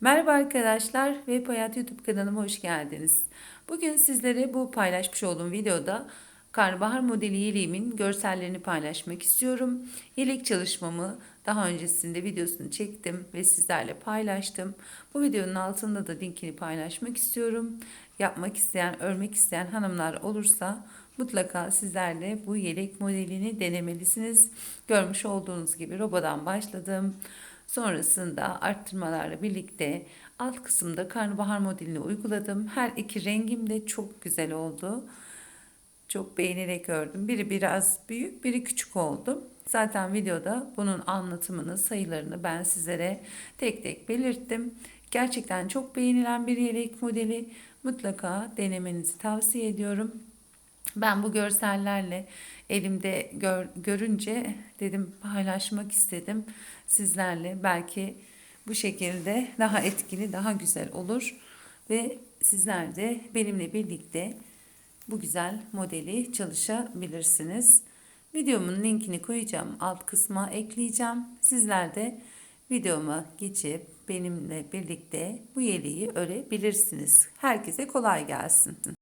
Merhaba arkadaşlar, Web Hayat YouTube kanalıma hoş geldiniz. Bugün sizlere bu paylaşmış olduğum videoda karnabahar modeli yeleğimin görsellerini paylaşmak istiyorum. Yelek çalışmamı daha öncesinde videosunu çektim ve sizlerle paylaştım. Bu videonun altında da linkini paylaşmak istiyorum. Yapmak isteyen, örmek isteyen hanımlar olursa mutlaka sizlerle bu yelek modelini denemelisiniz. Görmüş olduğunuz gibi robadan başladım. Sonrasında arttırmalarla birlikte alt kısımda karnabahar modelini uyguladım. Her iki rengim de çok güzel oldu. Çok beğenerek ördüm. Biri biraz büyük, biri küçük oldu. Zaten videoda bunun anlatımını, sayılarını ben sizlere tek tek belirttim. Gerçekten çok beğenilen bir yelek modeli. Mutlaka denemenizi tavsiye ediyorum. Ben bu görsellerle elimde gör, görünce dedim paylaşmak istedim sizlerle. Belki bu şekilde daha etkili, daha güzel olur ve sizler de benimle birlikte bu güzel modeli çalışabilirsiniz. Videomun linkini koyacağım, alt kısma ekleyeceğim. Sizler de videoma geçip benimle birlikte bu yeleği örebilirsiniz. Herkese kolay gelsin.